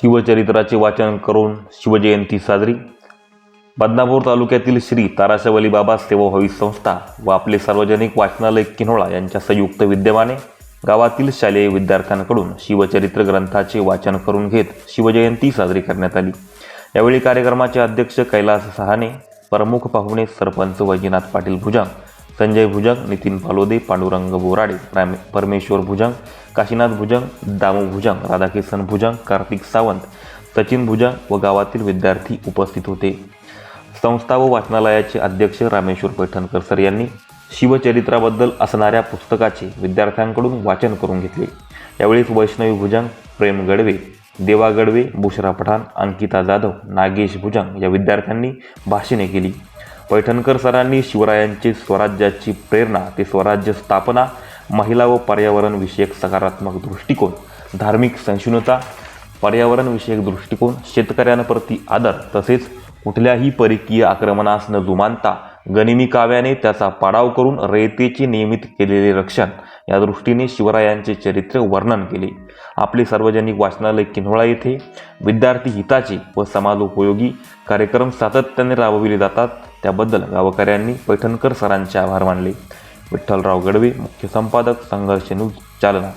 शिवचरित्राचे वाचन करून शिवजयंती साजरी. बदनापूर तालुक्यातील श्री ताराशवली बाबा सेवाभावी संस्था व आपले सार्वजनिक वाचनालय किन्होळा यांच्या संयुक्त विद्यमाने गावातील शालेय विद्यार्थ्यांकडून शिवचरित्र ग्रंथाचे वाचन करून घेत शिवजयंती साजरी करण्यात आली. यावेळी कार्यक्रमाचे अध्यक्ष कैलास सहाने प्रमुख पाहुणे सरपंच वैजनाथ पाटील भुजंग संजय भुजंग नितीन पालोदे पांडुरंग बोराडे परमेश्वर भुजंग काशीनाथ भुजंग दामू भुजंग राधाकिसन भुजंग कार्तिक सावंत सचिन भुजंग व गावातील विद्यार्थी उपस्थित होते. संस्था व वाचनालयाचे अध्यक्ष रामेश्वर पैठणकर सर यांनी शिवचरित्राबद्दल असणाऱ्या पुस्तकाचे विद्यार्थ्यांकडून वाचन करून घेतले. यावेळी वैष्णवी भुजंग प्रेम गडवे देवा गडवे बुशरा पठाण अंकिता जाधव नागेश भुजंग या विद्यार्थ्यांनी भाषणे केली. पैठणकर सरांनी शिवरायांचे स्वराज्याची प्रेरणा ते स्वराज्य स्थापना महिला व पर्यावरण विषयक सकारात्मक दृष्टिकोन धार्मिक सहिष्णुता पर्यावरणविषयक दृष्टिकोन शेतकऱ्यांप्रती आदर तसेच कुठल्याही परकीय आक्रमणास न जुमानता गनिमी काव्याने त्याचा पाडाव करून रयतेचे नियमित केलेले रक्षण या दृष्टीने शिवरायांचे चरित्र वर्णन केले. आपले सार्वजनिक वाचनालय किन्होळा येथे विद्यार्थी हिताचे व समाजोपयोगी कार्यक्रम सातत्याने राबविले जातात. त्याबद्दल गावकऱ्यांनी पैठणकर सरांचे आभार मानले. विठ्ठलराव गडवे मुख्य संपादक संघर्ष न्यूज चालना